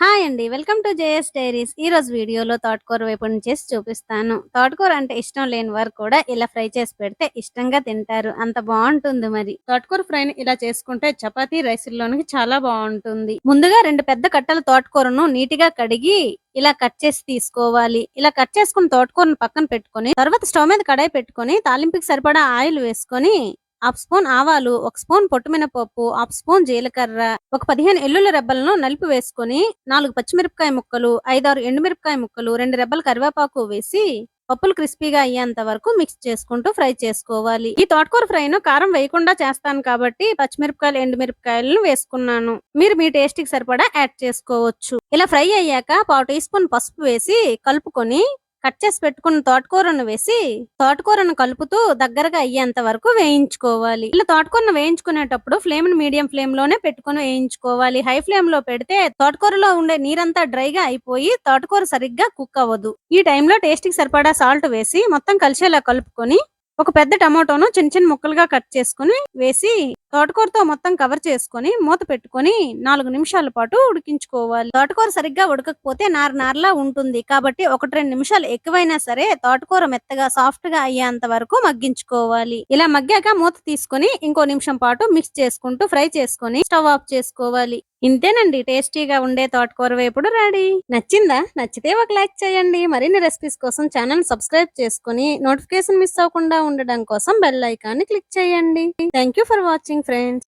Hi అండి. Welcome to JS diaries. ఈ రోజు వీడియోలో తోటకూర వేపుడు చేసి చూపిస్తాను. తోటకూర అంటే ఇష్టం లేని వారు కూడా ఇలా ఫ్రై చేసి పెడితే ఇష్టంగా తింటారు. అంత బాగుంటుంది మరి. తోటకూర ఫ్రైని ఇలా చేసుకుంటే చపాతీ రైసుల్లోనికి చాలా బాగుంటుంది. ముందుగా రెండు పెద్ద కట్టల తోటకూరను నీటిగా కడిగి ఇలా కట్ చేసి తీసుకోవాలి. ఇలా కట్ చేసుకున్న తోటకూరను పక్కన పెట్టుకొని తర్వాత స్టవ్ మీద కడాయి పెట్టుకొని తాలింపుకి సరిపడా ఆయిల్ వేసుకొని హాఫ్ స్పూన్ ఆవాలు ఒక స్పూన్ పొట్టుమినపప్పు హాఫ్ స్పూన్ జీలకర్ర ఒక పదిహేను ఎల్లుల రెబ్బలను నలిపి వేసుకొని నాలుగు పచ్చిమిరపకాయ ముక్కలు ఐదారు ఎండుమిరపకాయ ముక్కలు రెండు రెబ్బలు కరివేపాకు వేసి పప్పులు క్రిస్పీగా అయ్యేంత వరకు మిక్స్ చేసుకుంటూ ఫ్రై చేసుకోవాలి. ఈ తోటకూర ఫ్రైను కారం వేయకుండా చేస్తాను కాబట్టి పచ్చిమిరపకాయలు ఎండుమిరపకాయలను వేసుకున్నాను. మీరు మీ టేస్ట్కి సరిపడా యాడ్ చేసుకోవచ్చు. ఇలా ఫ్రై అయ్యాక పావు టీ స్పూన్ పసుపు వేసి కలుపుకొని కట్ చేసి పెట్టుకున్న తోటకూరను వేసి తోటకూరను కలుపుతూ దగ్గరగా అయ్యేంత వరకు వేయించుకోవాలి. ఇలా తోటకూరను వేయించుకునేటప్పుడు ఫ్లేమ్ మీడియం ఫ్లేమ్లోనే పెట్టుకుని వేయించుకోవాలి. హై ఫ్లేమ్లో పెడితే తోటకూరలో ఉండే నీరంతా డ్రైగా అయిపోయి తోటకూర సరిగ్గా కుక్ అవ్వదు. ఈ టైంలో టేస్ట్కి సరిపడా సాల్ట్ వేసి మొత్తం కలిసేలా కలుపుకొని ఒక పెద్ద టమాటోను చిన్న చిన్న ముక్కలుగా కట్ చేసుకుని వేసి తోటకూరతో మొత్తం కవర్ చేసుకొని మూత పెట్టుకొని నాలుగు నిమిషాల పాటు ఉడికించుకోవాలి. తోటకూర సరిగ్గా ఉడకకపోతే నార నారలా ఉంటుంది. కాబట్టి ఒకటి రెండు నిమిషాలు ఎక్కువైనా సరే తోటకూర మెత్తగా సాఫ్ట్గా అయ్యేంత వరకు మగ్గించుకోవాలి. ఇలా మగ్గాక మూత తీసుకొని ఇంకో నిమిషం పాటు మిక్స్ చేసుకుంటూ ఫ్రై చేసుకొని స్టవ్ ఆఫ్ చేసుకోవాలి. ఇంతేనండి. టేస్టీగా ఉండే తోటకూర వేపుడు రెడీ. నచ్చిందా? నచ్చితే ఒక లైక్ చేయండి. మరిన్ని రెసిపీస్ కోసం ఛానల్ సబ్స్క్రైబ్ చేసుకుని నోటిఫికేషన్ మిస్ అవ్వకుండా ఉండడం కోసం బెల్ ఐకాన్ని క్లిక్ చేయండి. Thank for watching. watching friends.